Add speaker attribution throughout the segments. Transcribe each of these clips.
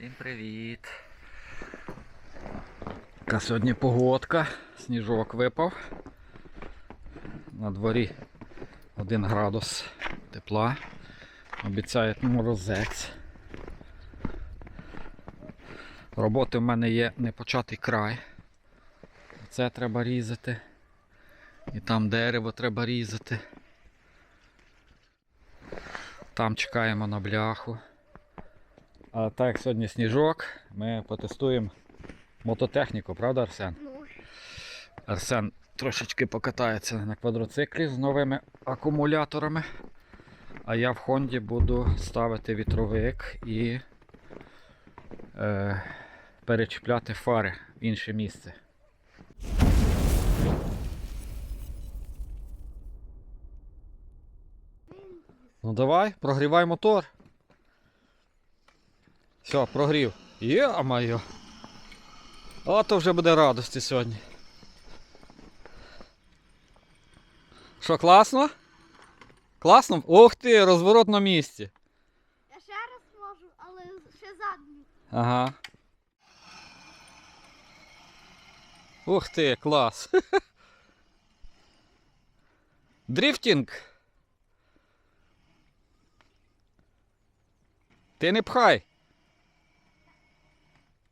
Speaker 1: Всім привіт. Яка сьогодні погодка, сніжок випав. На дворі 1 градус тепла. Обіцяють морозець. Роботи в мене є непочатий край. Це треба різати. І там дерево треба різати. Там чекаємо на бляху. А так, сьогодні сніжок, ми потестуємо мототехніку, правда, Арсен?
Speaker 2: Ну,
Speaker 1: Арсен трошечки покатається на квадроциклі з новими акумуляторами. А я в Хонді буду ставити вітровик і е, перечіпляти фари в інше місце. Ну давай, прогрівай мотор. Все, прогрів. Є, моє. Ото вже буде радості сьогодні. Що, класно? Класно? Ух ти, розворот на місці.
Speaker 2: я ще раз можу, але ще задню.
Speaker 1: Ага. Ух ти, клас. Дріфтінг. Ти не пхай.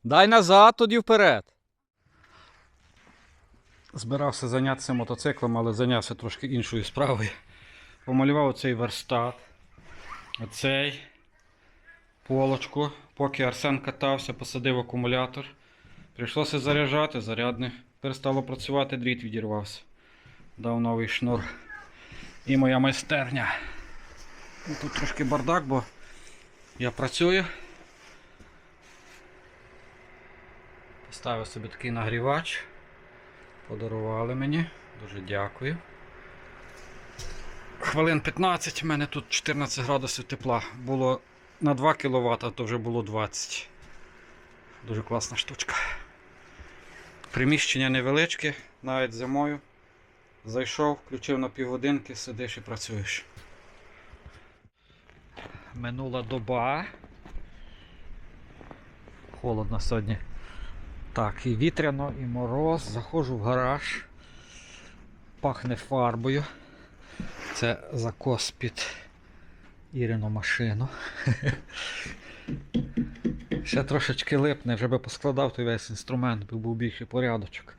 Speaker 1: Дай назад, тоді вперед. Збирався зайнятися мотоциклом, але зайнявся трошки іншою справою. Помалював оцей верстат. Оцей полочку. Поки Арсен катався, посадив акумулятор. Прийшлося заряджати, зарядне. Перестало працювати, дріт відірвався. Дав новий шнур. І моя майстерня. Ну, Тут трошки бардак, бо я працюю. Поставив собі такий нагрівач. Подарували мені. Дуже дякую. Хвилин 15 в мене тут 14 градусів тепла. Було на 2 кВт, а то вже було 20. Дуже класна штучка. Приміщення невеличке, навіть зимою. Зайшов, включив на півгодинки, сидиш і працюєш. Минула доба. Холодно сьогодні. Так, і вітряно, і мороз. Заходжу в гараж. Пахне фарбою. Це закос під Ірину машину. Ще трошечки липне, вже би поскладав той весь інструмент, був більший порядочок.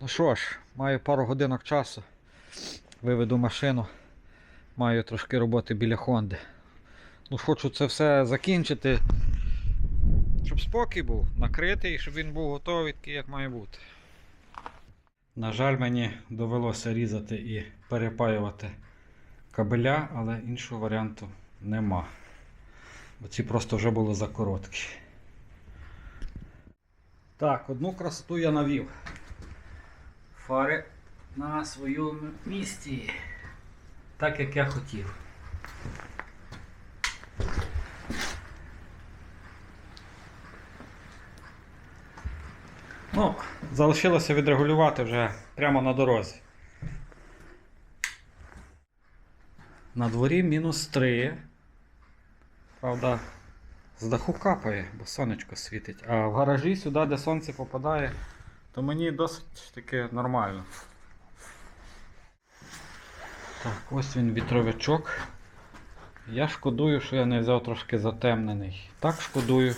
Speaker 1: Ну що ж, маю пару годинок часу. Виведу машину. Маю трошки роботи біля Хонди. Ну, хочу це все закінчити. Щоб спокій був, накритий, щоб він був готовий, такий, як має бути. На жаль, мені довелося різати і перепаювати кабеля, але іншого варіанту нема. Бо ці просто вже були закороткі. Так, одну красоту я навів. Фари на своєму місці. Так як я хотів. Ну, залишилося відрегулювати вже прямо на дорозі. На дворі мінус 3. Правда, з даху капає, бо сонечко світить. А в гаражі сюди, де сонце попадає, то мені досить таки нормально. Так, ось він вітровичок. Я шкодую, що я не взяв трошки затемнений. Так шкодую.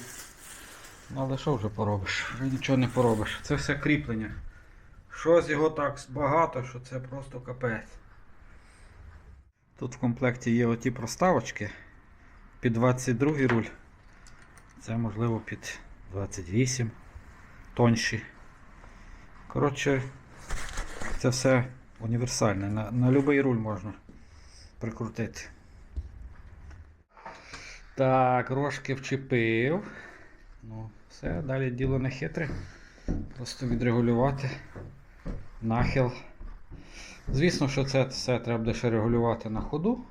Speaker 1: Ну, але що вже поробиш? Вже нічого не поробиш. Це все кріплення. Щось його так багато, що це просто капець. Тут в комплекті є оті проставочки під 22 руль. Це можливо під 28 тонші. Коротше, це все універсальне. На, на будь-який руль можна прикрутити. Так, рожки вчепив. Ну, все, далі діло не хитре. Просто відрегулювати нахил. Звісно, що це все треба буде ще регулювати на ходу,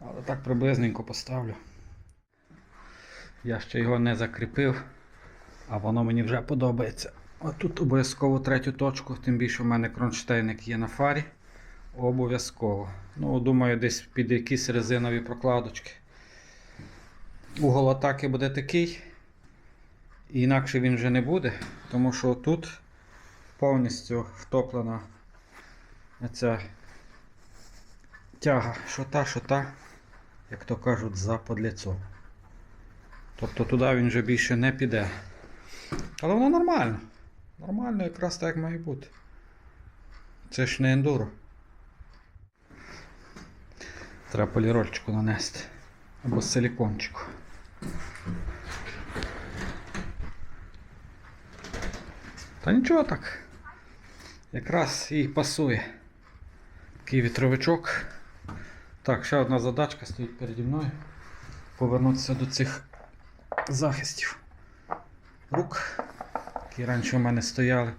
Speaker 1: але так приблизненько поставлю. Я ще його не закріпив, а воно мені вже подобається. А тут обов'язково третю точку, тим більше в мене кронштейник є на фарі. Обов'язково. Ну, думаю, десь під якісь резинові прокладочки. Угол атаки буде такий. І інакше він вже не буде, тому що тут повністю втоплена ця тяга, що та, що та, як то кажуть, за подліцо. Тобто туди він вже більше не піде. Але воно нормально. Нормально якраз так має бути. Це ж не ендуро. Треба полірольчику нанести. Або силікончику. Та нічого так. Якраз і пасує. Такий вітровичок. Так, ще одна задачка стоїть переді мною. Повернутися до цих захистів рук, які раніше у мене стояли.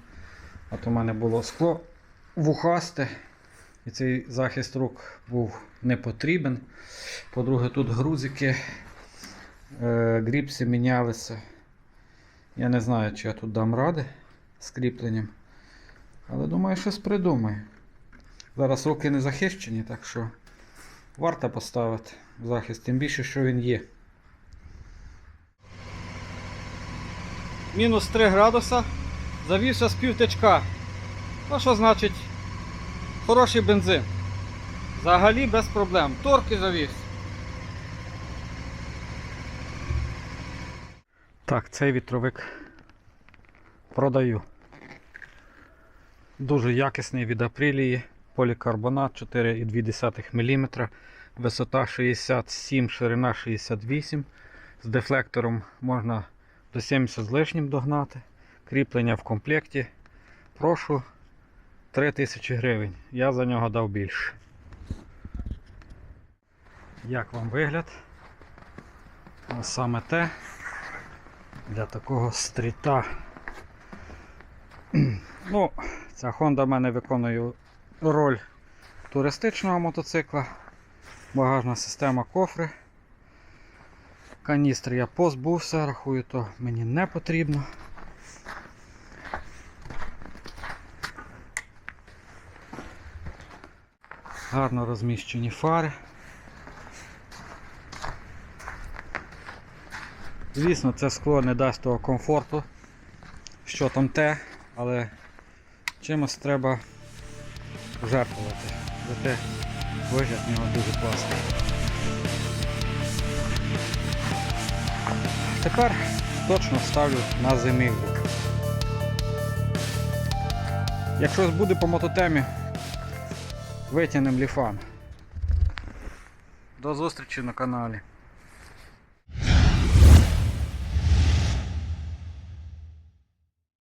Speaker 1: От у мене було скло вухасте. І цей захист рук був не потрібен. По-друге, тут грузики, е, гріпси мінялися. Я не знаю, чи я тут дам ради з кріпленням. Але думаю, щось придумаю. Зараз руки не захищені, так що варто поставити захист, тим більше, що він є. Мінус 3 градуса. Завівся з півтечка. Ну що значить хороший бензин. Взагалі без проблем. Торки завівся. Так, цей вітровик продаю. Дуже якісний від Апрілії. Полікарбонат 4,2 мм. Висота 67, ширина 68 З дефлектором можна до 70 з лишнім догнати. Кріплення в комплекті. Прошу 3000 гривень. Я за нього дав більше. Як вам вигляд? Ось саме те для такого стріта. Ну, ця Honda в мене виконує роль туристичного мотоцикла. Багажна система кофри. Каністр я позбувся, рахую, то мені не потрібно. Гарно розміщені фари. Звісно, це скло не дасть того комфорту, що там те, але чимось треба жертвувати. Зате вигляд в нього дуже класний. Тепер точно ставлю на зимівлю. Якщо буде по мототемі, витягнемо ліфан. До зустрічі на каналі.